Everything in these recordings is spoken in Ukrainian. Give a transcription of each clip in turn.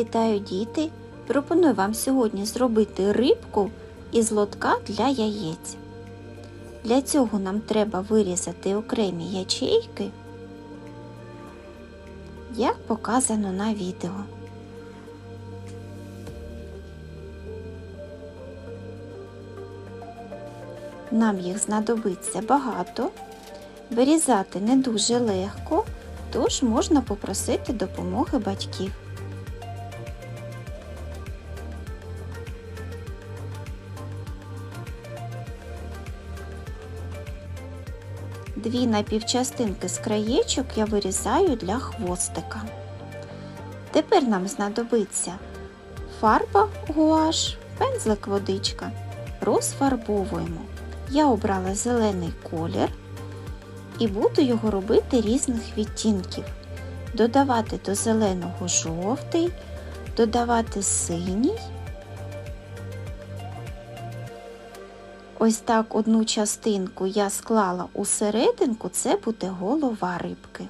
Вітаю діти! Пропоную вам сьогодні зробити рибку із лотка для яєць. Для цього нам треба вирізати окремі ячейки, як показано на відео. Нам їх знадобиться багато, вирізати не дуже легко, тож можна попросити допомоги батьків. Дві напівчастинки з краєчок я вирізаю для хвостика. Тепер нам знадобиться фарба гуаш, пензлик водичка. Розфарбовуємо. Я обрала зелений колір і буду його робити різних відтінків. Додавати до зеленого жовтий, додавати синій. Ось так одну частинку я склала у серединку, це буде голова рибки.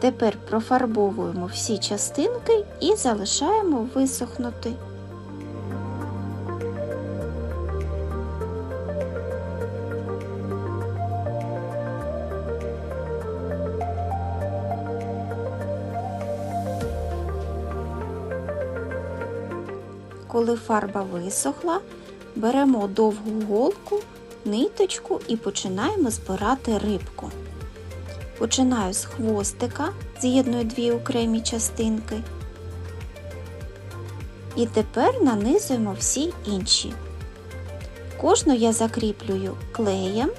Тепер профарбовуємо всі частинки і залишаємо висохнути. Коли фарба висохла, беремо довгу голку, ниточку і починаємо збирати рибку. Починаю з хвостика, з'єдную дві окремі частинки. І тепер нанизуємо всі інші. Кожну я закріплюю клеєм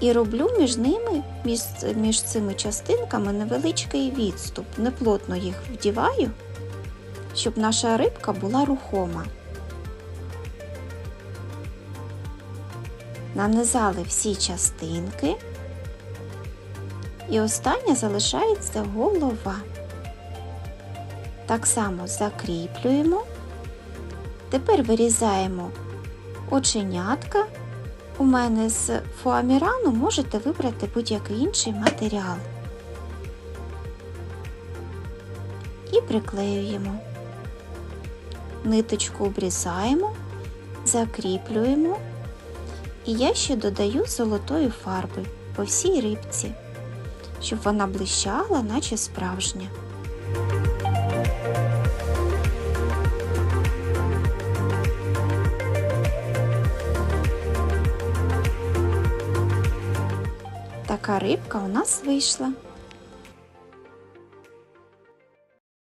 і роблю між ними, між, між цими частинками невеличкий відступ. Неплотно їх вдіваю щоб наша рибка була рухома. Нанизали всі частинки. І остання залишається голова. Так само закріплюємо. Тепер вирізаємо оченятка. У мене з фуамірану можете вибрати будь-який інший матеріал. І приклеюємо ниточку обрізаємо, закріплюємо, і я ще додаю золотої фарби по всій рибці, щоб вона блищала, наче справжня. Така рибка у нас вийшла.